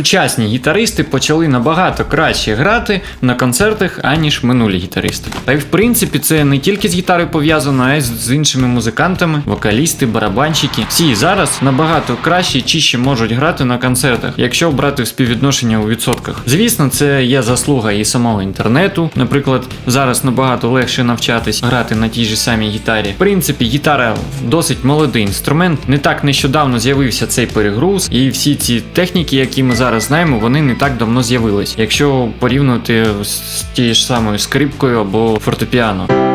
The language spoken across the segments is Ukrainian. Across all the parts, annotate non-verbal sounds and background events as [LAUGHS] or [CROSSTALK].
Сучасні гітаристи почали набагато краще грати на концертах, аніж минулі гітаристи. Та й в принципі це не тільки з гітарою пов'язано, а й з- іншими музикантами, вокалісти, барабанщики. Всі зараз набагато краще і чище можуть грати на концертах, якщо брати співвідношення у відсотках. Звісно, це є заслуга і самого інтернету. Наприклад, зараз набагато легше навчатись грати на тій же самій гітарі. В принципі, гітара досить молодий інструмент. Не так нещодавно з'явився цей перегруз, і всі ці техніки, які ми зараз знаємо, вони не так давно з'явились. Якщо порівнювати з тією ж самою скрипкою або фортепіано.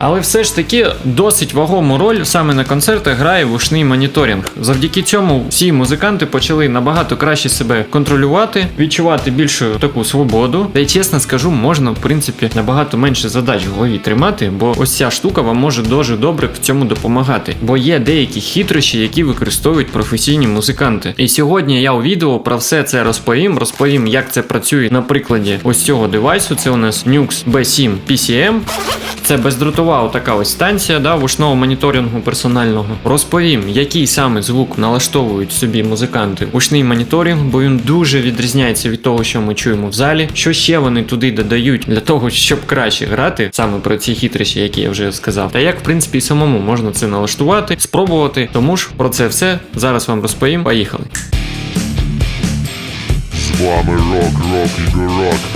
Але все ж таки досить вагому роль саме на концертах грає вушний моніторинг. Завдяки цьому всі музиканти почали набагато краще себе контролювати, відчувати більшу таку свободу. Та й чесно скажу, можна в принципі набагато менше задач в голові тримати, бо ось ця штука вам може дуже добре в цьому допомагати. Бо є деякі хитрощі, які використовують професійні музиканти. І сьогодні я у відео про все це розповім. Розповім, як це працює на прикладі ось цього девайсу. Це у нас Nux B7 PCM. Це бездротова така ось станція да, вушного моніторингу персонального. Розповім, який саме звук налаштовують собі музиканти. Вушний моніторинг, бо він дуже відрізняється від того, що ми чуємо в залі. Що ще вони туди додають для того, щоб краще грати, саме про ці хитрощі, які я вже сказав. Та як в принципі самому можна це налаштувати, спробувати. Тому ж про це все зараз вам розповім. Поїхали. З вами Рок, Рок і Рок.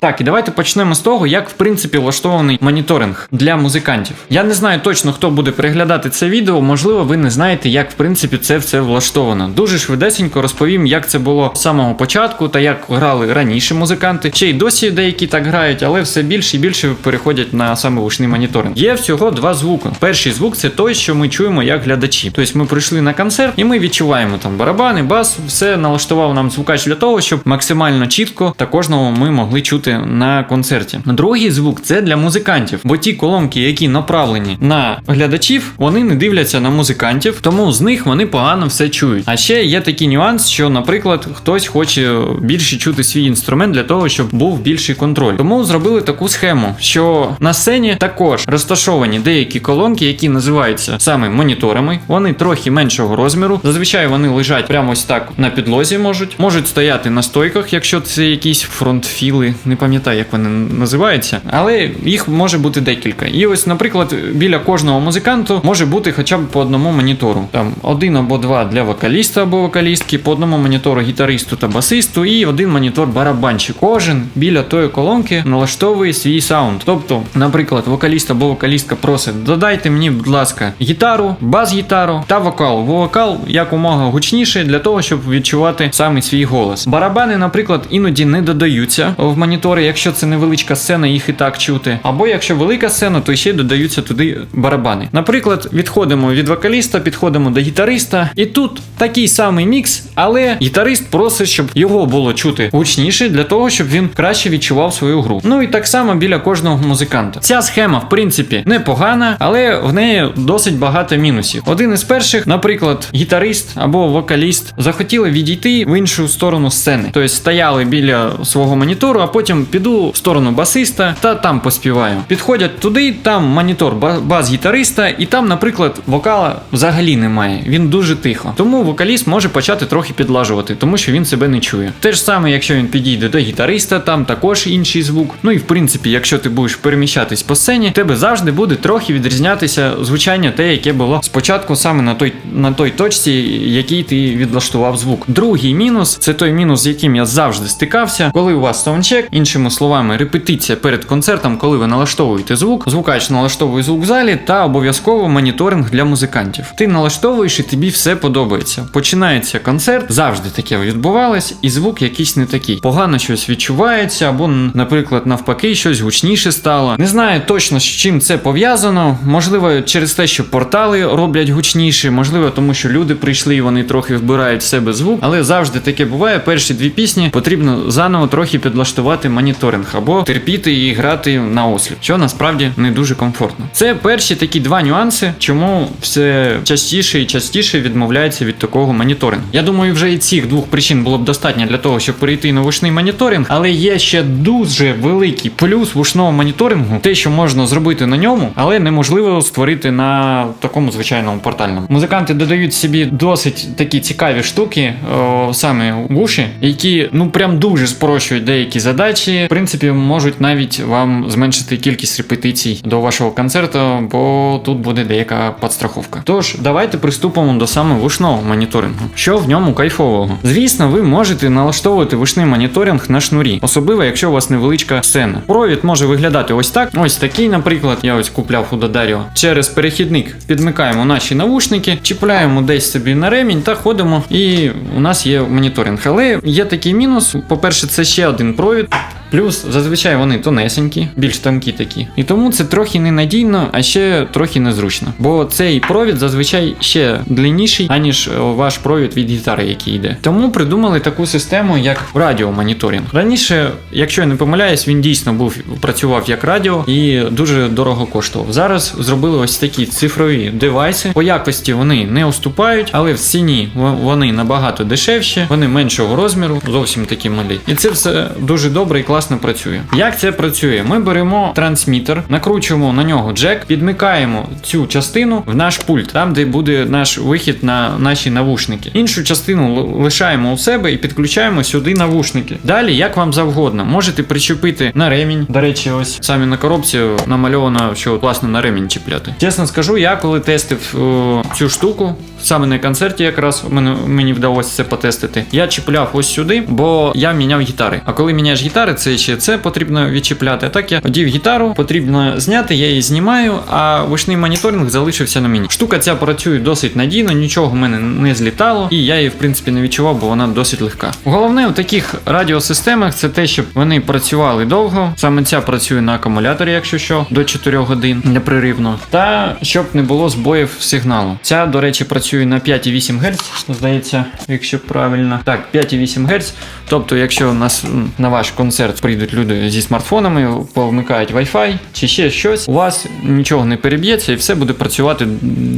Так, і давайте почнемо з того, як в принципі влаштований моніторинг для музикантів. Я не знаю точно, хто буде переглядати це відео. Можливо, ви не знаєте, як в принципі це все влаштовано. Дуже швидесенько розповім, як це було з самого початку та як грали раніше музиканти. Ще й досі деякі так грають, але все більше і більше переходять на саме вушний моніторинг. Є всього два звуки. Перший звук це той, що ми чуємо як глядачі. Тобто ми прийшли на концерт і ми відчуваємо там барабани, бас, все налаштував нам звукач для того, щоб максимально чітко та кожного ми могли чути на концерті. Другий звук це для музикантів, бо ті колонки, які направлені на глядачів, вони не дивляться на музикантів, тому з них вони погано все чують. А ще є такий нюанс, що, наприклад, хтось хоче більше чути свій інструмент для того, щоб був більший контроль. Тому зробили таку схему, що на сцені також розташовані деякі колонки, які називаються саме моніторами. Вони трохи меншого розміру. Зазвичай вони лежать прямо ось так на підлозі, можуть, можуть стояти на стойках, якщо це якісь фронтфіли, не пам'ятаю, як вони називаються, але їх може бути декілька. І ось, наприклад, біля кожного музиканту може бути хоча б по одному монітору. Там один або два для вокаліста або вокалістки, по одному монітору гітаристу та басисту, і один монітор барабанщик. Кожен біля тої колонки налаштовує свій саунд. Тобто, наприклад, вокаліст або вокалістка просить: додайте мені, будь ласка, гітару, бас-гітару та вокал. Вокал якомога гучніше для того, щоб відчувати саме свій голос. Барабани, наприклад, іноді не додаються в монітори, якщо це невеличка сцена, їх і так чути. Або якщо велика сцена, то ще додаються туди барабани. Наприклад, відходимо від вокаліста, підходимо до гітариста, і тут такий самий мікс, але гітарист просить, щоб його було чути гучніше для того, щоб він краще відчував свою гру. Ну і так само біля кожного музиканта. Ця схема, в принципі, непогана, але в неї досить багато мінусів. Один із перших, наприклад, гітарист або вокаліст захотіли відійти в іншу сторону сцени, тобто стояли біля свого монітору, а потім піду в сторону басиста та там поспіваю. Підходять туди, там монітор ба- бас-гітариста, і там, наприклад, вокала взагалі немає. Він дуже тихо. Тому вокаліст може почати трохи підлажувати, тому що він себе не чує. Те ж саме, якщо він підійде до гітариста, там також інший звук. Ну і в принципі, якщо ти будеш переміщатись по сцені, тебе завжди буде трохи відрізнятися звучання те, яке було спочатку саме на той на той точці, який ти відлаштував звук. Другий мінус це той мінус, з яким я завжди стикався, коли у вас саундчек, іншими словами, репетиція перед концертом, коли ви налаштовуєте звук, звукач налаштовує звук в залі та обов'язково моніторинг для музикантів. Ти налаштовуєш і тобі все подобається. Починається концерт, завжди таке відбувалось, і звук якийсь не такий. Погано щось відчувається, або, наприклад, навпаки, щось гучніше стало. Не знаю точно з чим це пов'язано. Можливо, через те, що портали роблять гучніше, можливо, тому що люди прийшли і вони трохи вбирають в себе звук, але завжди таке буває. Перші дві пісні потрібно заново трохи підлаштувати моніторинг, або терпіти і грати на осліп, що насправді не дуже комфортно. Це перші такі два нюанси, чому все частіше і частіше відмовляється від такого моніторингу. Я думаю, вже і цих двох причин було б достатньо для того, щоб перейти на вушний моніторинг, але є ще дуже великий плюс вушного моніторингу, те, що можна зробити на ньому, але неможливо створити на такому звичайному портальному. Музиканти додають собі досить такі цікаві штуки, о, саме в уші, які ну прям дуже спрощують деякі задачі. В принципі, можуть навіть вам зменшити кількість репетицій до вашого концерту, бо тут буде деяка підстраховка. Тож, давайте приступимо до саме вушного моніторингу. Що в ньому кайфового? Звісно, ви можете налаштовувати вушний моніторинг на шнурі, особливо якщо у вас невеличка сцена. Провід може виглядати ось так. Ось такий, наприклад, я ось купляв у Додаріо. Через перехідник підмикаємо наші навушники, чіпляємо десь собі на ремінь та ходимо, і у нас є моніторинг. Але є такий мінус. По-перше, це ще один провід. Плюс зазвичай вони тонесенькі, більш тонкі такі. І тому це трохи ненадійно, а ще трохи незручно. Бо цей провід зазвичай ще длинніший, аніж е, ваш провід від гітари, який йде. Тому придумали таку систему, як радіомоніторинг. Раніше, якщо я не помиляюсь, він дійсно був працював як радіо і дуже дорого коштував. Зараз зробили ось такі цифрові девайси. По якості вони не уступають, але в ціні вони набагато дешевші, вони меншого розміру, зовсім такі малі. І це все дуже добре і класно працює. Як це працює? Ми беремо трансмітер, накручуємо на нього джек, підмикаємо цю частину в наш пульт, там де буде наш вихід на наші навушники. Іншу частину лишаємо у себе і підключаємо сюди навушники. Далі, як вам завгодно, можете причепити на ремінь. До речі, ось самі на коробці намальовано, що класно на ремінь чіпляти. Чесно скажу, я коли тестив о, цю штуку, саме на концерті якраз мене, мені вдалося це потестити. Я чіпляв ось сюди, бо я міняв гітари. А коли міняєш гітари, це ще це потрібно відчіпляти. А так я одів гітару, потрібно зняти, я її знімаю, а вишний моніторинг залишився на мені. Штука ця працює досить надійно, нічого в мене не злітало, і я її в принципі не відчував, бо вона досить легка. Головне у таких радіосистемах це те, щоб вони працювали довго. Саме ця працює на акумуляторі, якщо що, до 4 годин непреривно. Та щоб не було збоїв сигналу. Ця, до речі, працює на 5,8 Гц, здається, якщо правильно. Так, 5,8 Гц. Тобто, якщо у нас на ваш концерт прийдуть люди зі смартфонами, повмикають Wi-Fi чи ще щось, у вас нічого не переб'ється і все буде працювати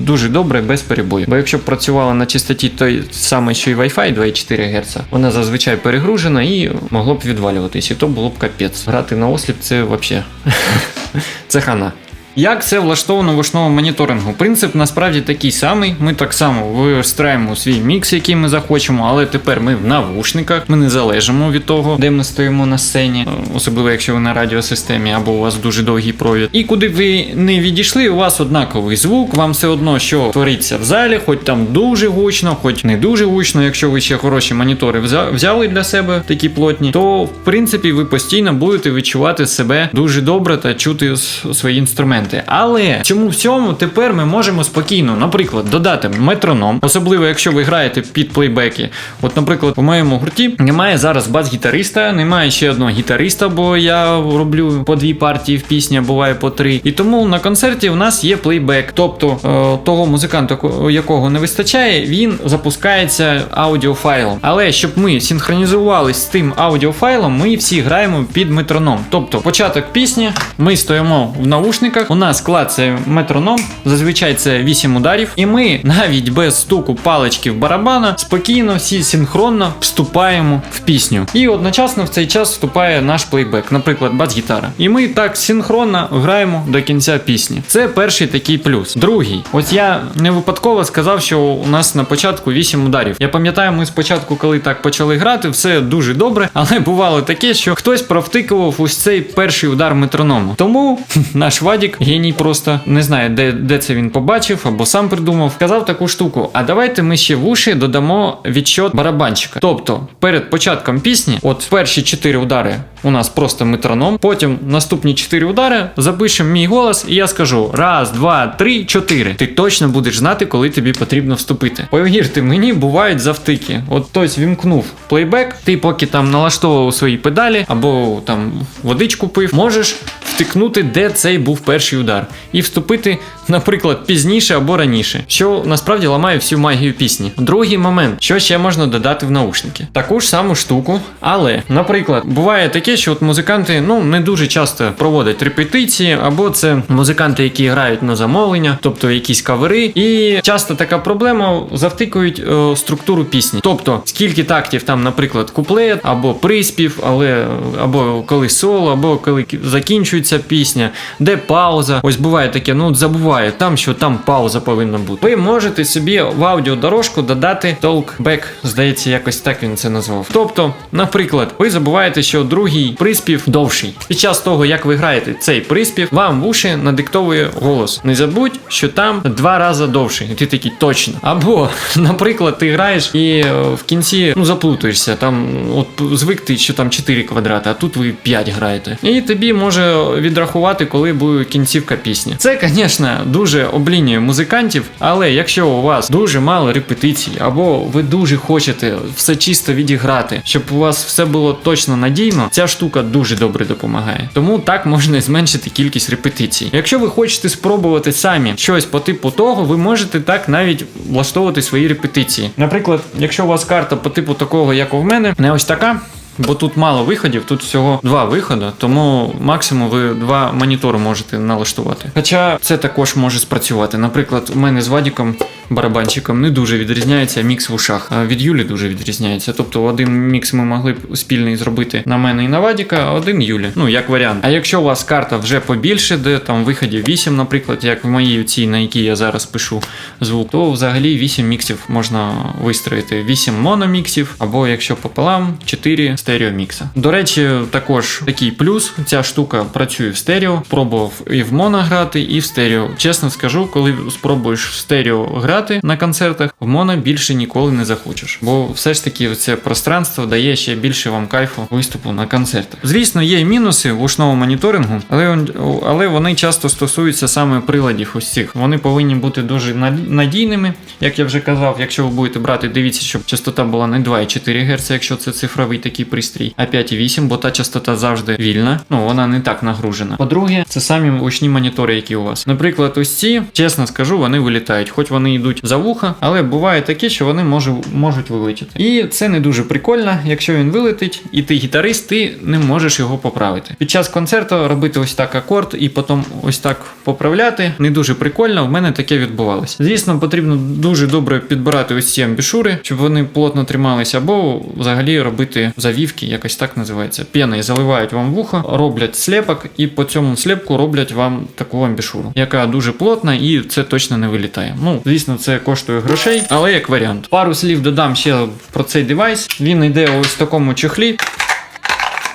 дуже добре без перебою. Бо якщо б працювала на частоті той самий, що й Wi-Fi 2,4 Гц, вона зазвичай перегружена і могло б відвалюватись, і то було б капець. Грати на осліп це взагалі. [LAUGHS] це хана. Як це влаштовано в вушному моніторингу? Принцип насправді такий самий. Ми так само вистраюємо свій мікс, який ми захочемо, але тепер ми в навушниках. Ми не залежимо від того, де ми стоїмо на сцені, особливо якщо ви на радіосистемі або у вас дуже довгий провід. І куди ви не відійшли, у вас однаковий звук. Вам все одно, що твориться в залі, хоч там дуже гучно, хоч не дуже гучно. Якщо ви ще хороші монітори взяли для себе такі плотні, то в принципі ви постійно будете відчувати себе дуже добре та чути свої інструменти. Але цьому всьому тепер ми можемо спокійно, наприклад, додати метроном, особливо якщо ви граєте під плейбеки. От, наприклад, у моєму гурті немає зараз бас-гітариста, немає ще одного гітариста, бо я роблю по дві партії в пісні, а буває по три. І тому на концерті в нас є плейбек. Тобто е, того музиканта, якого не вистачає, він запускається аудіофайлом. Але щоб ми синхронізувалися з тим аудіофайлом, ми всі граємо під метроном. Тобто початок пісні, ми стоїмо в наушниках, у нас клацає метроном, зазвичай це 8 ударів, і ми навіть без стуку палички в барабана спокійно всі синхронно вступаємо в пісню. І одночасно в цей час вступає наш плейбек, наприклад, бас-гітара. І ми так синхронно граємо до кінця пісні. Це перший такий плюс. Другий, ось я не випадково сказав, що у нас на початку 8 ударів. Я пам'ятаю, ми спочатку, коли так почали грати, все дуже добре, але бувало таке, що хтось провтикував ось цей перший удар метроному. Тому [LAUGHS] наш Вадік, геній просто не знаю, де, де це він побачив або сам придумав. Сказав таку штуку: а давайте ми ще в уші додамо відчот барабанщика. Тобто, перед початком пісні, от перші 4 удари у нас просто метроном, потім наступні 4 удари запишемо мій голос, і я скажу: раз, два, три, чотири. Ти точно будеш знати, коли тобі потрібно вступити. Повірте, мені бувають завтики. От хтось вімкнув плейбек, ти поки там налаштовував свої педалі або там водичку пив, можеш втикнути, де цей був перший удар, і вступити, наприклад, пізніше або раніше, що насправді ламає всю магію пісні. Другий момент, що ще можна додати в наушники, таку ж саму штуку, але, наприклад, буває таке, що от музиканти ну не дуже часто проводять репетиції, або це музиканти, які грають на замовлення, тобто якісь кавери. І часто така проблема завтикують е, структуру пісні. Тобто, скільки тактів там, наприклад, куплет, або приспів, але або коли соло, або коли закінчується пісня, де пауза. Ось буває таке, ну забуває там, що там пауза повинна бути. Ви можете собі в аудіодорожку додати talkback, здається, якось так він це назвав. Тобто, наприклад, ви забуваєте, що другий приспів довший. Під час того, як ви граєте цей приспів, вам в уші надиктовує голос. Не забудь, що там два рази довший. І ти такий точно. Або, [LAUGHS] наприклад, ти граєш і е, в кінці ну заплутаєшся. Там от звик ти, що там 4 квадрати, а тут ви 5 граєте. І тобі може відрахувати, коли буде кінцівка пісні. Це, звісно, дуже облінює музикантів, але якщо у вас дуже мало репетицій, або ви дуже хочете все чисто відіграти, щоб у вас все було точно надійно, ця штука дуже добре допомагає. Тому так можна зменшити кількість репетицій. Якщо ви хочете спробувати самі щось по типу того, ви можете так навіть влаштовувати свої репетиції. Наприклад, якщо у вас карта по типу такого, як у мене, не ось така. Бо тут мало виходів, тут всього два виходи, тому максимум ви два монітори можете налаштувати. Хоча це також може спрацювати. Наприклад, у мене з Вадіком, барабанщиком, не дуже відрізняється мікс в ушах. А від Юлі дуже відрізняється. Тобто один мікс ми могли б спільний зробити на мене і на Вадіка, а один Юлі. Ну як варіант. А якщо у вас карта вже побільше, де там виходів 8, наприклад, як в моїй цій, на якій я зараз пишу звук, то взагалі 8 міксів можна вистроїти. 8 мономіксів, або якщо пополам, 4 стереомікса. До речі, також такий плюс. Ця штука працює в стерео. Пробував і в моно грати, і в стерео. Чесно скажу, коли спробуєш в стерео грати на концертах, в моно більше ніколи не захочеш. Бо все ж таки це пространство дає ще більше вам кайфу виступу на концертах. Звісно, є мінуси в ушному моніторингу, але, але вони часто стосуються саме приладів ось цих. Вони повинні бути дуже надійними, як я вже казав, якщо ви будете брати, дивіться, щоб частота була не 2,4 Гц, якщо це цифровий такий пристрій, а 5,8, бо та частота завжди вільна. Ну вона не так нагружена. По-друге, це самі гучні монітори, які у вас. Наприклад, ось ці, чесно скажу, вони вилітають, хоч вони йдуть за вуха, але буває таке, що вони може, можуть вилетіти. І це не дуже прикольно, якщо він вилетить, і ти гітарист, ти не можеш його поправити. Під час концерту робити ось так акорд і потім ось так поправляти не дуже прикольно. В мене таке відбувалося. Звісно, потрібно дуже добре підбирати ось ці амбішури, щоб вони плотно трималися, або взагалі робити завівки, якось так називається. П'яни заливають вам вухо, роблять слепок, і по цьому слепку роблять вам таку амбішуру, яка дуже плотна і це точно не вилітає. Ну, звісно, це коштує грошей, але як варіант. Пару слів додам ще про цей девайс. Він йде ось в такому чехлі.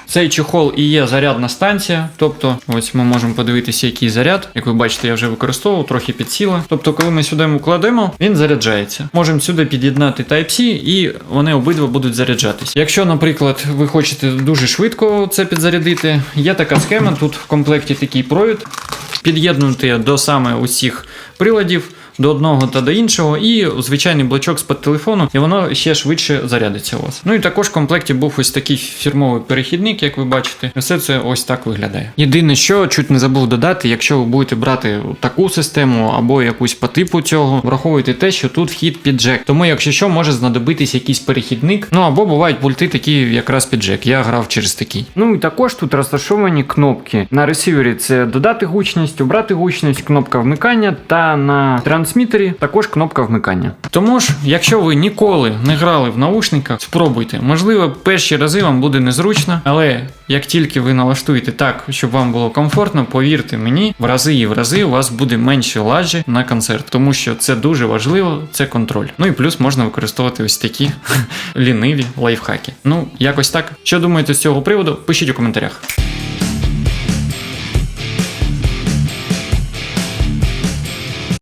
Цей чехол і є зарядна станція, тобто ось ми можемо подивитися, який заряд. Як ви бачите, я вже використовував, трохи підсіла. Тобто, коли ми сюди йому кладемо, він заряджається. Можемо сюди під'єднати Type-C і вони обидва будуть заряджатися. Якщо, наприклад, ви хочете дуже швидко це підзарядити, є така схема. Тут в комплекті такий провід. Під'єднути до саме усіх приладів. До одного та до іншого, і звичайний блочок з-під телефону, і воно ще швидше зарядиться у вас. Ну і також в комплекті був ось такий фірмовий перехідник, як ви бачите. Все це ось так виглядає. Єдине, що чуть не забув додати, якщо ви будете брати таку систему або якусь по типу цього, враховуйте те, що тут вхід під джек. Тому, якщо що, може знадобитись якийсь перехідник. Ну або бувають пульти такі якраз під джек. Я грав через такий. Ну і також тут розташовані кнопки. На ресивері це додати гучність, обрати гучність, кнопка вмикання, та на трансмітері також кнопка вмикання. Тому ж, якщо ви ніколи не грали в наушниках, спробуйте. Можливо, перші рази вам буде незручно, але як тільки ви налаштуєте так, щоб вам було комфортно, повірте мені, в рази і в рази у вас буде менше лажі на концерт, тому що це дуже важливо, це контроль. Ну і плюс можна використовувати ось такі [LAUGHS] ліниві лайфхаки. Ну, якось так. Що думаєте з цього приводу? Пишіть у коментарях.